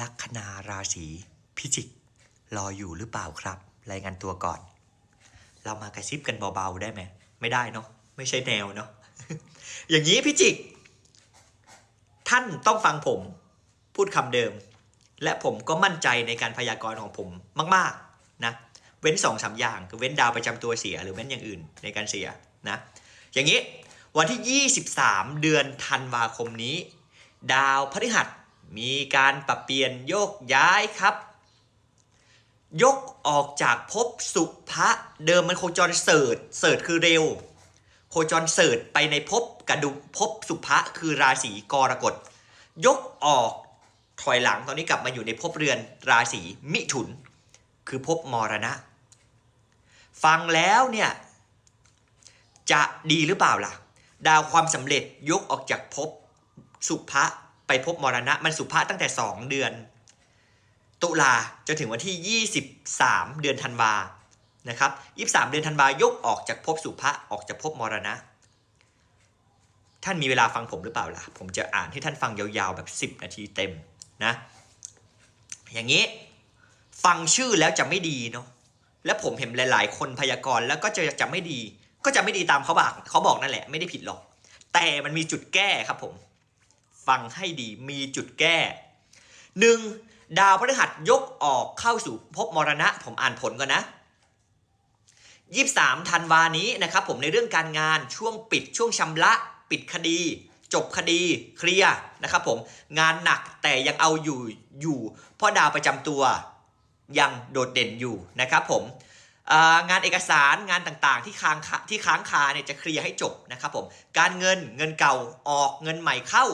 ลัคนาราศีพิจิก รออยู่หรือเปล่าครับ รายงานตัวก่อน เรามากระซิบกันเบาๆได้ไหม ไม่ได้เนาะไม่ใช่แนวเนาะอย่างนี้พิจิก ท่านต้องฟังผม พูดคำเดิม และผมก็มั่นใจในการพยากรณ์ของผมมาก ๆ นะ เว้นสองสามอย่างคือเว้นดาวประจำตัวเสียหรือเว้นอย่างอื่นในการเสียนะ อย่างนี้วันที่ 23 เดือนธันวาคมนี้ ดาวพฤหัส มีการปรับเปลี่ยนโยกย้ายครับ ยกออกจากภพสุภะเดิมมันโคจรเสิร์ชเสิร์ชคือเร็ว โคจรเสิร์ชไปในภพกระดุมภพสุภะคือราศีกรกฎ ยกออกถอยหลังตอนนี้กลับมาอยู่ในภพเรือนราศีมิถุน คือภพมรณะ ฟังแล้วเนี่ย จะดีหรือเปล่าล่ะ ดาวความสำเร็จยกออกจากภพสุภะ ไปภพมรณะมันสุภะตั้งแต่ 2 เดือน ตุลาจนถึงวันที่ 23 เดือนธันวานะครับ23 เดือนธันวายกออกจากภพสุภะออกจากภพมรณะ ท่านมีเวลาฟังผมหรือเปล่าล่ะ ผมจะอ่านให้ท่านฟังยาวๆแบบ 10 นาทีเต็มนะ อย่างนี้ฟังชื่อแล้วจะไม่ดีเนาะ และผมเห็นหลาย ๆ คนพยากรณ์แล้วก็จะจะไม่ดี ก็จะไม่ดีตามเขาบอกเขาบอกนั่นแหละ ไม่ได้ผิดหรอก แต่มันมีจุดแก้ครับผม ฟังให้ดีมีจุดแก้หนึ่งดาวพฤหัสยกออกเข้าสู่ภพมรณะ ผมอ่านผลก่อนนะยี่สามธันวานี้นะครับผมในเรื่องการงานช่วงปิดช่วงชำระปิดคดี จบคดีเคลียร์นะครับผมงานหนักแต่ยังเอาอยู่อยู่เพราะดาวประจำตัวยังโดดเด่นอยู่นะครับผมงานเอกสารงานต่างๆ ที่ค้างคาที่ค้างคาเนี่ยจะเคลียร์ให้จบนะครับผมการเงินเงินเก่าออกเงินใหม่เข้า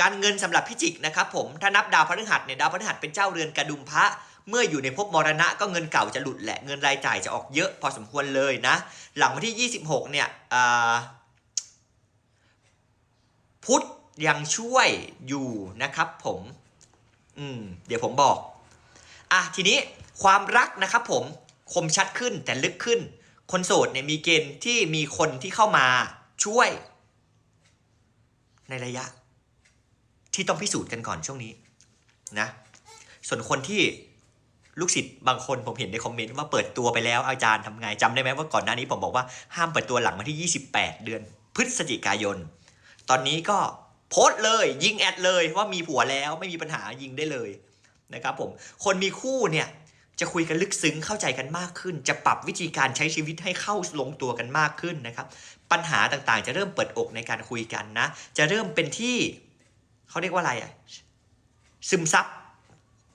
การเงินสำหรับพิจิกนะครับผมถ้านับดาวพฤหัสเนี่ยดาวพฤหัสเป็นเจ้าเรือนกระดุมพระ เมื่ออยู่ในภพมรณะก็เงินเก่าจะหลุดแหละเงินรายจ่ายจะออกเยอะพอสมควรเลยนะ หลังวันที่ 26 เนี่ยพุธยังช่วยอยู่นะครับผมอืมเดี๋ยวผมบอกอะทีนี้ความรักนะครับผมคมชัดขึ้นแต่ลึกขึ้น คนโสดเนี่ยมีเกณฑ์ที่มีคนที่เข้ามาช่วย ในระยะ ที่ต้องพิสูจน์กันก่อนช่วงนี้นะ ส่วนคนที่ลูกศิษย์บางคนผมเห็นในคอมเมนต์ว่าเปิดตัวไปแล้วอาจารย์ทำไงจำได้ไหมว่าก่อนหน้านี้ผมบอกว่าห้ามเปิดตัวหลังวันที่ 28 เดือน พฤศจิกายน ตอนนี้ก็โพสต์เลย ยิงแอดเลยว่ามีผัวแล้วไม่มีปัญหายิงได้เลยนะครับผมคนมีคู่เนี่ยจะคุยกันลึกซึ้งเข้าใจกันมากขึ้น จะปรับวิธีการใช้ชีวิตให้เข้าลงตัวกันมากขึ้นนะครับ ปัญหาต่างๆ จะเริ่มเปิดอกในการคุยกันนะ จะเริ่มเป็นที่ เขาเรียกว่าอะไรอะซึมซับ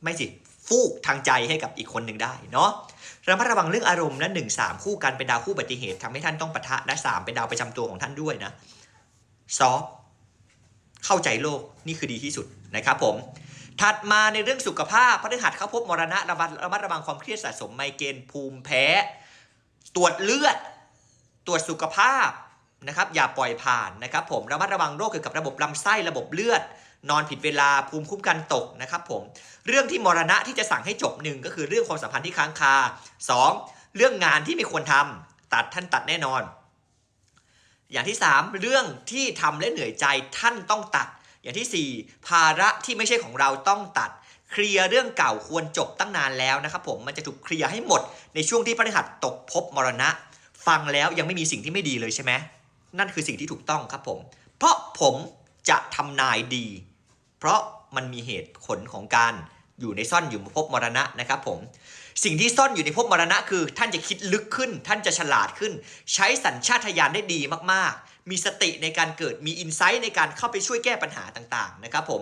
ไม่สิฟูกทางใจให้กับอีกคนหนึ่งได้เนาะระมัดระวังเรื่องอารมณ์นะหนึ่งสามคู่กันเป็นดาวคู่อุบัติเหตุทำให้ท่านต้องปะทะนะสามเป็นดาวประจำตัวของท่านด้วยนะซอฟเข้าใจโลกนี่คือดีที่สุดนะครับผมถัดมาในเรื่องสุขภาพพฤหัสเข้าพบมรณะระมัดระมัดระวังความเครียดสะสมไมเกรนภูมิแพ้ ตรวจเลือด ตรวจสุขภาพ นะครับอย่าปล่อยผ่านนะครับผมระมัดระวังโรคเกี่ยวกับระบบลำไส้ระบบเลือด นอนผิดเวลาภูมิคุ้มกันตกนะครับผมเรื่องที่มรณะที่จะสั่งให้จบหนึ่งก็คือเรื่องความสัมพันธ์ที่ค้างคาสองเรื่องงานที่ไม่ควรทำตัดท่านตัดแน่นอน อย่างที่สามเรื่องที่ทำและเหนื่อยใจท่านต้องตัด อย่างที่ 4 ภาระที่ไม่ใช่ของเราต้องตัดเคลียร์เรื่องเก่าควรจบตั้งนานแล้วนะครับผมมันจะถูกเคลียร์ให้หมดในช่วงที่พระฤหัสตกภพมรณะ ฟังแล้วยังไม่มีสิ่งที่ไม่ดีเลยใช่ไหม นั่นคือสิ่งที่ถูกต้องครับผม เพราะผมจะทำนายดี เพราะมันมีเหตุผลของการอยู่ในซ่อนอยู่ในภพมรณะนะครับผม สิ่งที่ซ่อนอยู่ในภพมรณะคือ ท่านจะคิดลึกขึ้น ท่านจะฉลาดขึ้น ใช้สัญชาตญาณได้ดีมากๆ มีสติในการเกิดมีอินไซต์ในการเข้าไปช่วยแก้ปัญหาต่างๆนะครับผม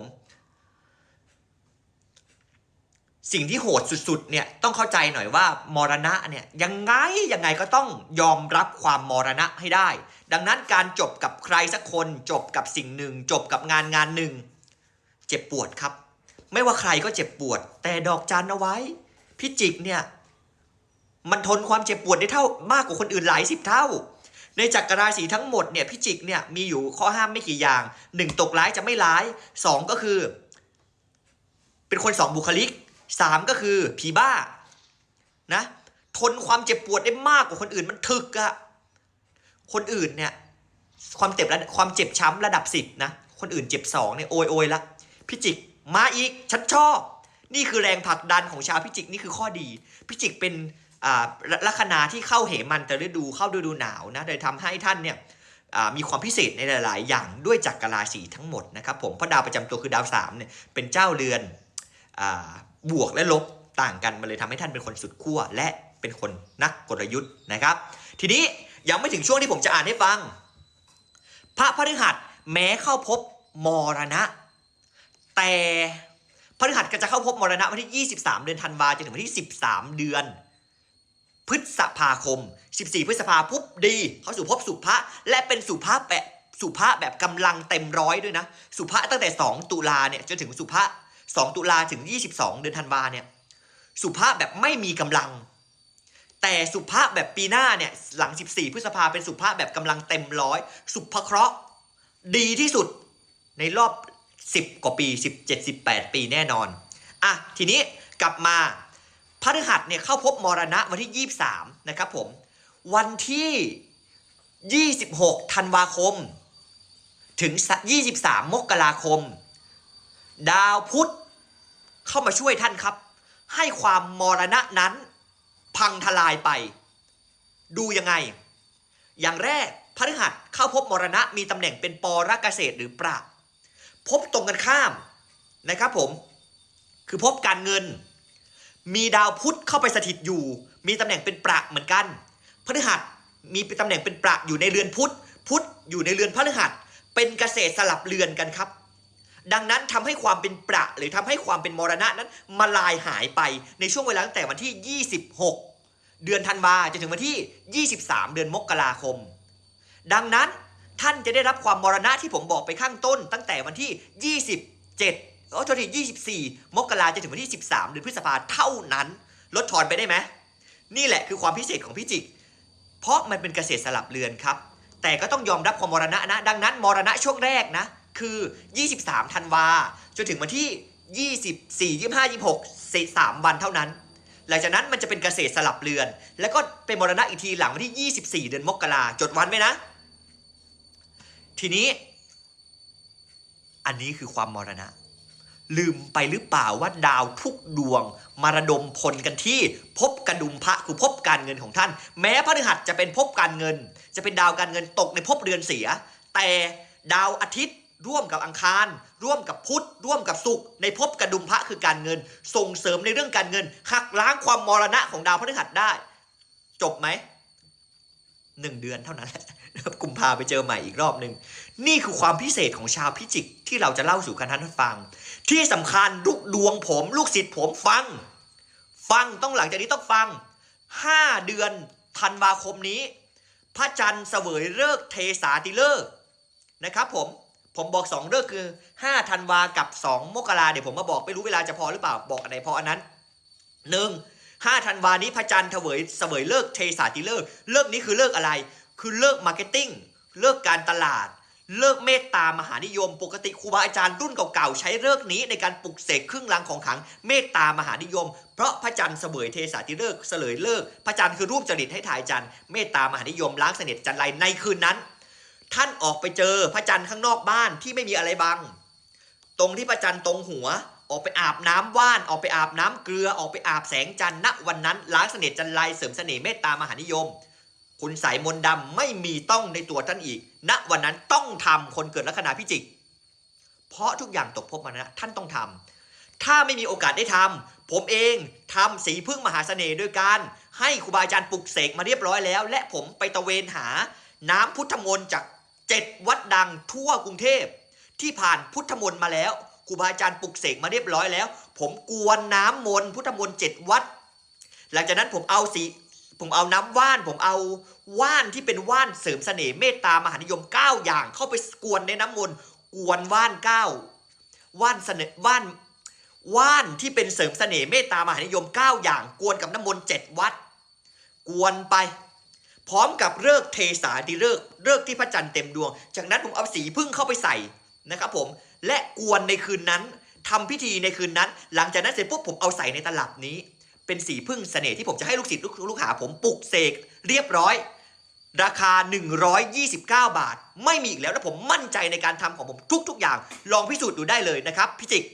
สิ่งที่โหดสุดๆเนี่ยต้องเข้าใจหน่อยว่ามรณะเนี่ยยังไงยังไงก็ต้องยอมรับความมรณะให้ได้ ดังนั้นการจบกับใครสักคน จบกับสิ่งหนึ่ง จบกับงานงานหนึ่ง เจ็บปวดครับ ไม่ว่าใครก็เจ็บปวด แต่ดอกจันเอาไว้ พิจิกเนี่ยมันทนความเจ็บปวดได้เท่ามากกว่าคนอื่นหลายสิบเท่า ในจักรราศีทั้งหมดเนี่ยพิจิกเนี่ยมีอยู่ข้อห้ามไม่กี่อย่างหนึ่งตกร้ายจะไม่ร้ายสองก็คือ เป็นคนสองบุคลิก สามก็คือผีบ้านะทนความเจ็บปวดได้มากกว่าคนอื่นมันถึกอะคนอื่นเนี่ยความเจ็บระความเจ็บช้ำระดับสิบนะคนอื่นเจ็บสองเนี่ยโอยโอยละพิจิกมาอีกฉันชอบ นี่คือแรงผลักดันของชาวพิจิกนี่คือข้อดี พิจิกเป็นอ่าลัคนาที่เข้าเหมันแต่ฤดูเข้าฤดูหนาวนะเลยทำให้ท่านเนี่ยอ่ามีความพิเศษในหลาย ๆ อย่างด้วยจักรราศีทั้งหมดนะครับผมเพราะดาวประจำตัวคือดาวสามเนี่ยเป็นเจ้าเรือนอา บวกและลบต่างกันมันเลยทำให้ท่านเป็นคนสุดขั้วและเป็นคนนักกลยุทธ์นะครับ ทีนี้ยังไม่ถึงช่วงที่ผมจะอ่านให้ฟัง พระพฤหัสแม้เข้าพบมรณะ แต่พฤหัสก็จะเข้าพบมรณะวันที่ 23 เดือนธันวาจนถึงวันที่ 13 เดือนพฤษภาคม 14 พฤษภาปุ๊บดี เขาสู่ภพสุภะและเป็นสุภะแบบสุภะแบบกำลังเต็มร้อยด้วยนะ สุภะตั้งแต่ 2 ตุลาเนี่ยจนถึงสุภะ 2 ตุลาถึง 22 เดือนธันวาเนี่ยสุภะแบบไม่มีกำลัง แต่สุภะแบบปีหน้าเนี่ยหลัง 14 พฤษภาเป็นสุภะแบบกำลังเต็มร้อยสุภเคราะห์ดีที่สุดในรอบ 10 กว่าปี 17 18 ปีแน่นอนอะทีนี้กลับมาพฤหัสเนี่ยเข้าพบมรณะวันที่ 23 นะครับผม วันที่ 26 ธันวาคม ถึง 23 มกราคม ดาวพุธ เข้ามาช่วยท่านครับ ให้ความมรณะนั้น พังทลายไป ดูยังไง อย่างแรกพฤหัสเข้าพบมรณะมีตำแหน่งเป็นปรเกษตรหรือประพบตรงกันข้ามนะครับผม คือพบการเงิน มีดาวพุธเข้าไปสถิตอยู่ มีตำแหน่งเป็นประเหมือนกันพฤหัสมีตำแหน่งเป็นประอยู่ในเรือนพุธพุธอยู่ในเรือนพฤหัสเป็นเกษตรสลับเรือนกันครับ ดังนั้นทำให้ความเป็นประหรือทำให้ความเป็นมรณะนั้นมาลายหายไปในช่วงเวลาตั้งแต่วันที่ 26 เดือนธันวาจนถึงวันที่ 23 เดือนมกราคม ดังนั้นท่านจะได้รับความมรณะที่ผมบอกไปข้างต้น ตั้งแต่วันที่ 27เออโทษที24 มกราจนถึงวันที่ 13 เดือนพฤษภาเท่านั้น ลดทอนไปได้ไหมนี่แหละคือความพิเศษของพิจิก เพราะมันเป็นเกษตรสลับเรือนครับ แต่ก็ต้องยอมรับความมรณะนะ ดังนั้นมรณะช่วงแรกนะ คือ 23 ธันวา จนถึงวันที่ 24 25 26 3วันเท่านั้น หลังจากนั้นมันจะเป็นเกษตรสลับเรือน แล้วก็เป็นมรณะอีกทีหลังวันที่ 24 เดือนมกราจดวันไว้นะ ทีนี้ อันนี้คือความมรณะ ลืมไปหรือเปล่าว่าดาวทุกดวงมาระดมพลกันที่พบกระดุมพระคือพบการเงินของท่าน แม้พฤหัสจะเป็นพบการเงิน จะเป็นดาวการเงินตกในภพเรือนเสีย แต่ดาวอาทิตย์ ร่วมกับอังคาร ร่วมกับพุธร่วมกับศุกร์ในภพกระดุมพระคือการเงิน ส่งเสริมในเรื่องการเงินหักล้างความมรณะของดาวพฤหัสได้ จบไหมหนึ่งเดือนเท่านั้นแหละกุมภาไปเจอใหม่อีกรอบหนึ่งนี่คือความพิเศษของชาวพิจิกที่เราจะเล่าสู่กันท่านฟัง ที่สำคัญลูกดวงผม ลูกศิษย์ผมฟัง ฟังต้องหลังจากนี้ต้องฟัง5เดือนธันวาคมนี้ พระจันทร์เสวยเลิกษ์เทสาติเลิกษ์นะครับผม ผมบอก2เลิกษ์คือ5ธันวากับ 2 มกราเดี๋ยวผมมาบอกไม่รู้เวลาจะพอหรือเปล่าบอกอันไหนพออันนั้นหนึ่งห้าธันวานี้พระจันทร์เสวยเสวยเลิกเทสาติเลิกเลิกนี้คือเลิกอะไร คือเลิกมาร์เก็ตติ้งเลิกการตลาด เลิกเมตตามหานิยม ปกติครูบาอาจารย์รุ่นเก่าๆใช้เลิกนี้ในการปลุกเสกเครื่องรางของขัง เมตตามหานิยม เพราะพระจันทร์เสวยเทสาติเลิกเสลยเลิกพระจันทร์คือรูปจริตให้ถ่ายจันทร์เมตตามหานิยมล้างเสน็จจันไรในคืนนั้น ท่านออกไปเจอพระจันทร์ข้างนอกบ้านที่ไม่มีอะไรบัง ตรงที่พระจันทร์ตรงหัว ออกไปอาบน้ำว่าน ออกไปอาบน้ำเกลือ ออกไปอาบแสงจันทร์ณวันนั้นล้างเสน่ห์จันไรเสริมเสน่ห์เมตตามหานิยม คุณสายมนต์ดำไม่มีต้องในตัวท่านอีก ณวันนั้นต้องทำคนเกิดลัคนาพิจิก เพราะทุกอย่างตกภพมานะท่านต้องทำถ้าไม่มีโอกาสได้ทำผมเองทำสีพึ่งมหาเสน่ห์ด้วยการให้ครูบาอาจารย์ปลุกเสกมาเรียบร้อยแล้ว และผมไปตะเวนหาน้ำพุทธมนต์จาก เจ็ดวัดดังทั่วกรุงเทพ ที่ผ่านพุทธมนต์มาแล้วครูบาอาจารย์ปลุกเสกมาเรียบร้อยแล้ว ผมกวนน้ำมนต์พุทธมนต์เจ็ดวัด หลังจากนั้นผมเอาสีผมเอาน้ำว่าน ผมเอาว่านที่เป็นว่านเสริมเสน่ห์เมตตามหานิยม 9 อย่างเข้าไปกวนในน้ำมนต์กวนว่าน9ว่านเสน่ห์ว่านว่านที่เป็นเสริมเสน่ห์เมตตามหานิยม 9 อย่าง กวนกับน้ำมนต์7วัด กวนไป พร้อมกับเลิกเทสาดีเลิกเลิกที่พระจันทร์เต็มดวง จากนั้นผมเอาสีพึ่งเข้าไปใส่นะครับผมและกวนในคืนนั้นทำพิธีในคืนนั้น หลังจากนั้นเสร็จปุ๊บผมเอาใส่ในตลับนี้ เป็นสีพึ่งเสน่ห์ที่ผมจะให้ลูกศิษย์ลูกลูกหาผมปลุกเสกเรียบร้อย ราคา 129 บาท ไม่มีอีกแล้วและผมมั่นใจในการทำของผมทุก ๆ อย่าง ลองพิสูจน์ดูได้เลยนะครับพิจิก